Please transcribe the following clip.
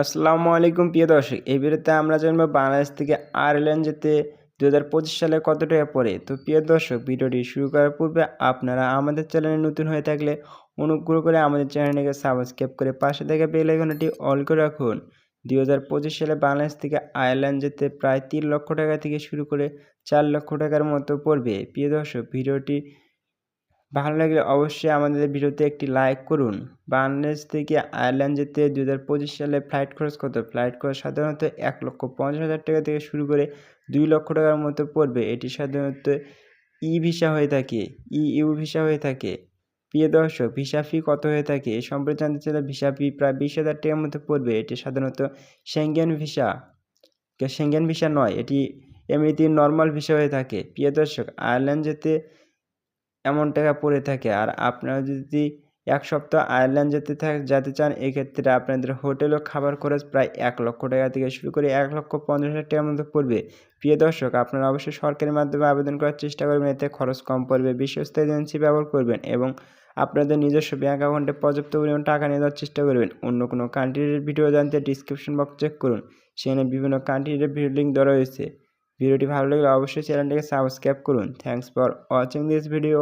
আসসালামু আলাইকুম, প্রিয় দর্শক। এই ভিডিওতে আমরা জানব বাংলাদেশ থেকে আয়ারল্যান্ড যেতে দু পঁচিশ সালে কত টাকা পড়ে। তো প্রিয় দর্শক, ভিডিওটি শুরু করার পূর্বে আপনারা আমাদের চ্যানেলে নতুন হয়ে থাকলে অনুগ্রহ করে আমাদের চ্যানেলটিকে সাবস্ক্রাইব করে পাশে থেকে বেল আইকনটি অল করে রাখুন। দু হাজার পঁচিশ সালে বাংলাদেশ থেকে আয়ারল্যান্ড যেতে প্রায় তিন লক্ষ টাকা থেকে শুরু করে চার লক্ষ টাকার মতো পড়বে। প্রিয় দর্শক, ভিডিওটি ভালো লাগলে অবশ্যই আমাদের ভিডিওতে একটি লাইক করুন। বাংলাদেশ থেকে আয়ারল্যান্ড যেতে দু হাজার পঁচিশ সালে ফ্লাইট খরচ কত? ফ্লাইট খরচ সাধারণত এক লক্ষ পঞ্চাশ হাজার টাকা থেকে শুরু করে দুই লক্ষ টাকার মতো পড়বে। এটি সাধারণত ই ভিসা হয়ে থাকে ই ইউ ভিসা হয়ে থাকে। প্রিয় দর্শক, ভিসা ফি কত হয়ে থাকে? এ সম্পর্কে জানতে চাইলে ভিসা ফি প্রায় বিশ হাজার টাকার মতো পড়বে। এটি সাধারণত সেঙ্গেন ভিসা। সেঙ্গেন ভিসা নয়, এটি এমনিতে নর্মাল ভিসা হয়ে থাকে। প্রিয় দর্শক, আয়ারল্যান্ড যেতে এমন টাকা পড়ে থাকে। আর আপনারা যদি এক সপ্তাহ আয়ারল্যান্ড যেতে থাকে, যেতে চান, এক্ষেত্রে আপনাদের হোটেল ও খাবার খরচ প্রায় এক লক্ষ টাকা থেকে শুরু করে এক লক্ষ পঞ্চাশ হাজার টাকার মতো পড়বে। প্রিয় দর্শক, আপনারা অবশ্যই সরকারের মাধ্যমে আবেদন করার চেষ্টা করবেন। এতে খরচ কম পড়বে, বিশ্বস্ত এজেন্সি ব্যবহার করবেন এবং আপনাদের নিজস্ব ব্যাঙ্ক অ্যাকাউন্টে পর্যাপ্ত পরিমাণ টাকা নিয়ে যাওয়ার চেষ্টা করবেন। অন্য কোনো কান্ট্রির ভিডিও জানতে ডিসক্রিপশন বক্স চেক করুন। সেখানে বিভিন্ন কান্ট্রির ভিডিও লিঙ্ক দেওয়া রয়েছে। ভিডিওটি ভালো লাগলে অবশ্যই চ্যানেলটিকে সাবস্ক্রাইব করুন। Thanks for watching this video